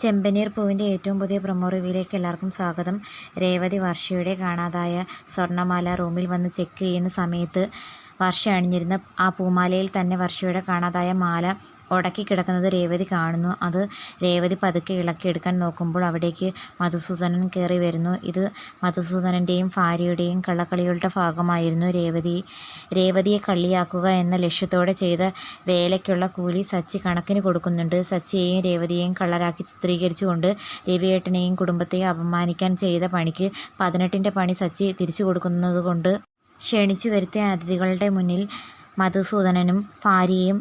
ചെമ്പനീർ പൂവിന്റെ ഏറ്റവും പുതിയ പ്രൊമോ റിവ്യൂയിലേക്ക് എല്ലാവർക്കും സ്വാഗതം. രേവതി വർഷയുടെ കാണാതായ സ്വർണമാല റൂമിൽ വന്ന് ചെക്ക് ചെയ്യുന്ന സമയത്ത് വർഷ അണിഞ്ഞിരുന്ന ആ പൂമാലയിൽ തന്നെ വർഷയുടെ കാണാതായ മാല ഉടക്കി കിടക്കുന്നത് രേവതി കാണുന്നു. അത് രേവതി പതുക്കെ ഇളക്കിയെടുക്കാൻ നോക്കുമ്പോൾ അവിടേക്ക് മധുസൂദനൻ കയറി വരുന്നു. ഇത് മധുസൂദനന്റെയും ഭാര്യയുടെയും കള്ളക്കളികളുടെ ഭാഗമായിരുന്നു രേവതി. രേവതിയെ കള്ളിയാക്കുക എന്ന ലക്ഷ്യത്തോടെ ചെയ്ത വേലയ്ക്കുള്ള കൂലി സച്ചി കണക്കിന് കൊടുക്കുന്നുണ്ട്. സച്ചിയെയും രേവതിയെയും കള്ളരാക്കി ചിത്രീകരിച്ചുകൊണ്ട് രവിയേട്ടനെയും കുടുംബത്തെയും അപമാനിക്കാൻ ചെയ്ത പണിക്ക് പതിനെട്ടിന്റെ പണി സച്ചി തിരിച്ചു കൊടുക്കുന്നതുകൊണ്ട് ക്ഷണിച്ചു വരുത്തിയ അതിഥികളുടെ മുന്നിൽ മധുസൂദനനും ഭാര്യയും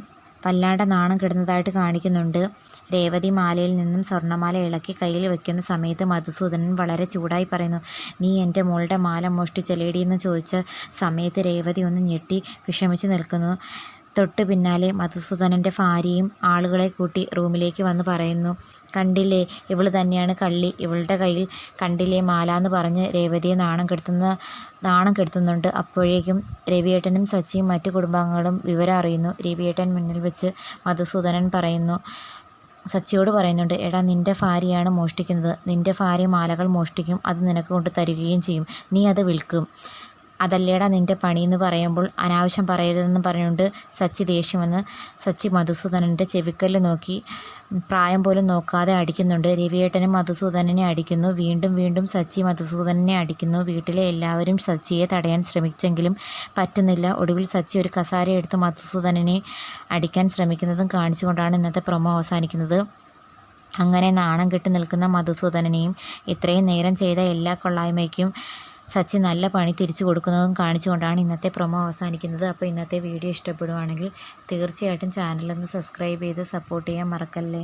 വല്ലാണ്ട് നാണം കെടുന്നതായിട്ട് കാണിക്കുന്നുണ്ട്. രേവതി മാലയിൽ നിന്നും സ്വർണമാല ഇളക്കി കയ്യിൽ വെക്കുന്ന സമയത്ത് മധുസൂദനൻ വളരെ ചൂടായി പറയുന്നു നീ എന്റെ മോളുടെ മാല മോഷ്ടിച്ചലേടിയെന്ന് ചോദിച്ച സമയത്ത് രേവതി ഒന്ന് ഞെട്ടി വിഷമിച്ച് നിൽക്കുന്നു. തൊട്ട് പിന്നാലെ മധുസൂദനന്റെ ഭാര്യയും ആളുകളെ കൂട്ടി റൂമിലേക്ക് വന്ന് പറയുന്നു കണ്ടില്ലേ ഇവൾ തന്നെയാണ് കള്ളി. ഇവളുടെ കയ്യിൽ കണ്ടില്ലേ മാല എന്ന് പറഞ്ഞ് രേവതിയെ നാണം കെടുത്തുന്ന നാണം കെടുത്തുന്നുണ്ട്. അപ്പോഴേക്കും രവിയേട്ടനും സച്ചിയും മറ്റു കുടുംബാംഗങ്ങളും വിവരം അറിയുന്നു. രവിയേട്ടൻ മുന്നിൽ വെച്ച് മധുസൂദനൻ പറയുന്നു സച്ചിയോട് പറയുന്നുണ്ട് എടാ നിന്റെ ഭാര്യയാണ് മോഷ്ടിക്കുന്നത്. നിന്റെ ഭാര്യ മാലകൾ മോഷ്ടിക്കും. അത് നിനക്ക് കൊണ്ട് തരികയും ചെയ്യും. നീ അത് വിൽക്കും. അതല്ലേടാ നിന്റെ പണി എന്ന് പറയുമ്പോൾ അനാവശ്യം പറയരുതെന്ന് പറഞ്ഞുകൊണ്ട് സച്ചി ദേഷ്യമെന്ന് സച്ചി മധുസൂദനന്റെ ചെവിക്കല്ല് നോക്കി പ്രായം പോലും നോക്കാതെ അടിക്കുന്നുണ്ട്. രവിയേട്ടനും മധുസൂദനനെ അടിക്കുന്നു. വീണ്ടും വീണ്ടും സച്ചി മധുസൂദനനെ അടിക്കുന്നു. വീട്ടിലെ എല്ലാവരും സച്ചിയെ തടയാൻ ശ്രമിച്ചെങ്കിലും പറ്റുന്നില്ല. ഒടുവിൽ സച്ചി ഒരു കസാര എടുത്ത് മധുസൂദനനെ അടിക്കാൻ ശ്രമിക്കുന്നതും കാണിച്ചുകൊണ്ടാണ് ഇന്നത്തെ പ്രൊമോ അവസാനിക്കുന്നത്. അങ്ങനെ നാണം കെട്ടി നിൽക്കുന്ന മധുസൂദനനെയും ഇത്രയും നേരം ചെയ്ത എല്ലാ കൊള്ളായ്മയ്ക്കും സച്ചി നല്ല പണി തിരിച്ചു കൊടുക്കുന്നതും കാണിച്ചുകൊണ്ടാണ് ഇന്നത്തെ പ്രൊമോ അവസാനിക്കുന്നത്. അപ്പോൾ ഇന്നത്തെ വീഡിയോ ഇഷ്ടപ്പെടുവാണെങ്കിൽ തീർച്ചയായിട്ടും ചാനലൊന്ന് സബ്സ്ക്രൈബ് ചെയ്ത് സപ്പോർട്ട് ചെയ്യാൻ മറക്കല്ലേ?